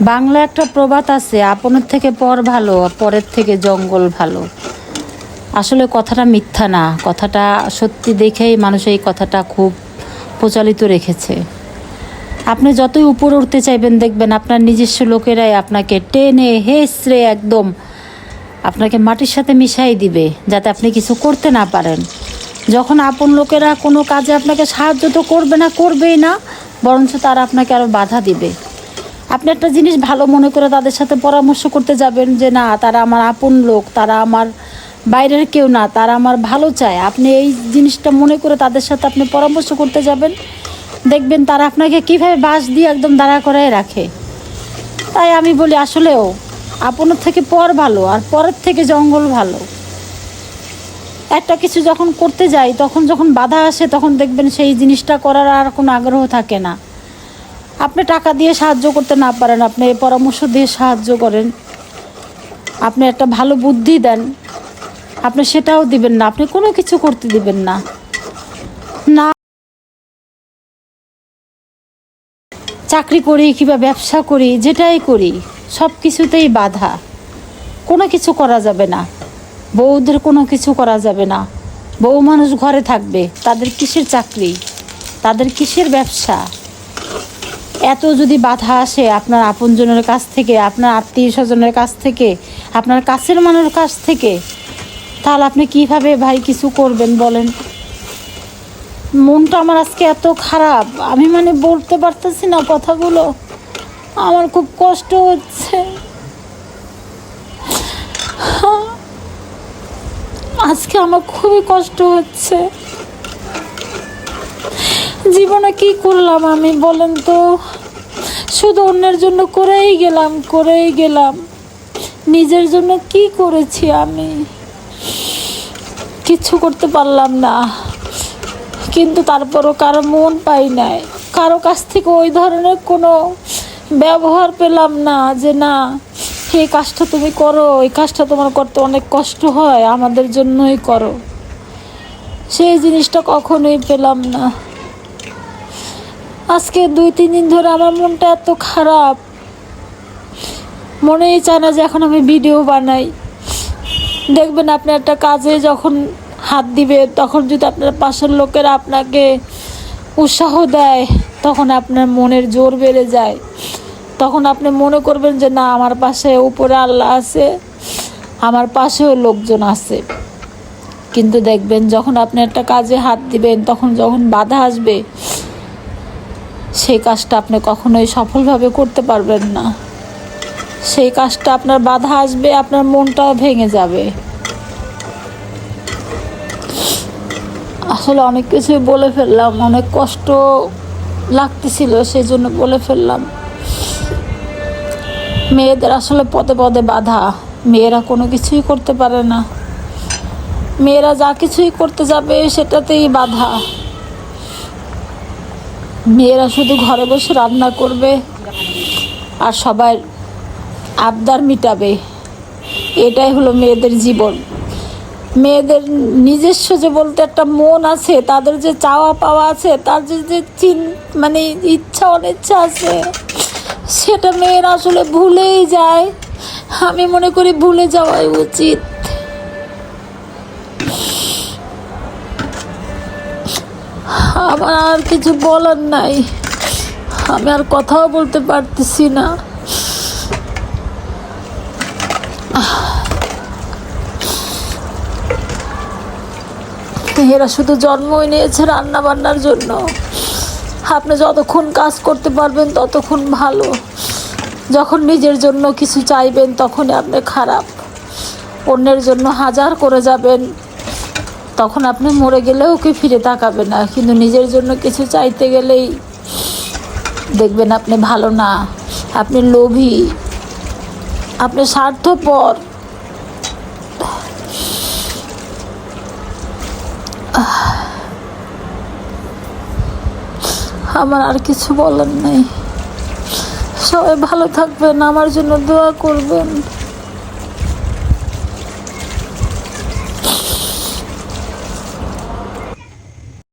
বাংলা একটা প্রবাদ আছে, আপনের থেকে পর ভালো পরের থেকে জঙ্গল ভালো। আসলে কথাটা মিথ্যা না, কথাটা সত্যি দেখেই মানুষ এই কথাটা খুব প্রচলিত রেখেছে। আপনি যতই উপরে উঠতে চাইবেন, দেখবেন আপনার নিজস্ব লোকেরাই আপনাকে টেনে হেসড়ে একদম আপনাকে মাটির সাথে মিশাই দিবে, যাতে আপনি কিছু করতে না পারেন। যখন আপন লোকেরা কোনো কাজে আপনাকে সাহায্য তো করবে না, করবেই না, বরঞ্চ তারা আপনাকে আরও বাধা দিবে। আপনি একটা জিনিস ভালো মনে করে তাদের সাথে পরামর্শ করতে যাবেন যে, না, তারা আমার আপন লোক, তারা আমার বাইরের কেউ না, তারা আমার ভালো চায়। আপনি এই জিনিসটা মনে করে তাদের সাথে আপনি পরামর্শ করতে যাবেন। দেখবেন তারা আপনাকে কীভাবে বাস দিয়ে একদম দাঁড়া করায় রাখে। তাই আমি বলি, আসলেও আপনের থেকে পর ভালো আর পরের থেকে জঙ্গল ভালো। একটা কিছু যখন করতে যাই, তখন যখন বাধা আসে, তখন দেখবেন সেই জিনিসটা করার আর কোনো আগ্রহ থাকে না। আপনি টাকা দিয়ে সাহায্য করতে না পারেন, আপনি এই পরামর্শ দিয়ে সাহায্য করেন। আপনি একটা ভালো বুদ্ধি দেন, আপনি সেটাও দিবেন না, আপনি কোনো কিছু করতে দিবেন না। না চাকরি করি কিংবা ব্যবসা করি, যেটাই করি, সব কিছুতেই বাধা। কোনো কিছু করা যাবে না। বউদের কোনো কিছু করা যাবে না। বউ মানুষ ঘরে থাকবে, তাদের কিসের চাকরি? তাদের কিসের ব্যবসা? এত যদি বাধা আসে আপনার আপনজনের কাছ থেকে, আপনার আত্মীয় স্বজনের কাছ থেকে, আপনার কাছের মানুষের কাছ থেকে, তাহলে আপনি কীভাবে ভাই কিছু করবেন বলেন? মনটা আমার আজকে এত খারাপ, আমি মানে বলতে পারতেছি না কথাগুলো। আমার খুব কষ্ট হচ্ছে। আজকে আমার খুবই কষ্ট হচ্ছে। জীবনে কি করলাম আমি বলেন তো? শুধু অন্যের জন্য করেই গেলাম করেই গেলাম। নিজের জন্য কি করেছি আমি? কিচ্ছু করতে পারলাম না। কিন্তু তারপরও কারও মন পাই নাই। কারও কাছ থেকে ওই ধরনের কোনো ব্যবহার পেলাম না যে, না এই কাজটা তুমি করো, এই কাজটা তোমার করতে অনেক কষ্ট হয়, আমাদের জন্যই করো। সেই জিনিসটা কখনোই পেলাম না। আজকে দুই, তিন দিন ধরে আমার মনটা এত খারাপ। মনেই চায় না যে এখন আমি ভিডিও বানাই। দেখবেন আপনি একটা কাজে যখন হাত দিবে, তখন যদি আপনার পাশের লোকেরা আপনাকে উৎসাহ দেয়, তখন আপনার মনের জোর বেড়ে যায়। তখন আপনি মনে করবেন যে, না, আমার পাশে উপরে আল্লাহ আছে, আমার পাশেও লোকজন আছে। কিন্তু দেখবেন যখন আপনি একটা কাজে হাত দিবেন, তখন যখন বাধা আসবে সেই কাজটা আপনি কখনোই সফলভাবে করতে পারবেন না। সেই কাজটা আপনার বাধা আসবে, আপনার মনটাও ভেঙে যাবে। আসলে অনেক কিছুই বলে ফেললাম, অনেক কষ্ট লাগতেছিল সেই জন্য বলে ফেললাম। মেয়েদের আসলে পদে পদে বাধা, মেয়েরা কোনো কিছুই করতে পারে না। মেয়েরা যা কিছুই করতে যাবে, সেটাতেই বাধা। মেয়েরা শুধু ঘরে বসে রান্না করবে আর সবার আবদার মিটাবে। এটাই হলো মেয়েদের জীবন। মেয়েদের নিজস্ব যে বলতে একটা মন আছে, তাদের যে চাওয়া পাওয়া আছে তাদের যে চিন মানে ইচ্ছা, অনিচ্ছা আছে, সেটা মেয়েরা আসলে ভুলেই যায়। আমি মনে করি ভুলে যাওয়াই উচিত। কিছু বলার নাই। আমি আর কথাও বলতে পারতেছি না। এরা শুধু জন্মই নিয়েছে রান্না বান্নার জন্য। আপনি যতক্ষণ কাজ করতে পারবেন ততক্ষণ ভালো। যখন নিজের জন্য কিছু চাইবেন তখনই আপনি খারাপ। অন্যের জন্য হাজার করে যাবেন। তখন আপনি মরে গেলেও ওকে ফিরে তাকাবে না। কিন্তু নিজের জন্য কিছু চাইতে গেলেই দেখবেন আপনি ভালো না। আপনি লোভী। আপনি স্বার্থপর। আমার আর কিছু বলার নেই। সবাই ভালো থাকবেন, আমার জন্য দোয়া করবেন।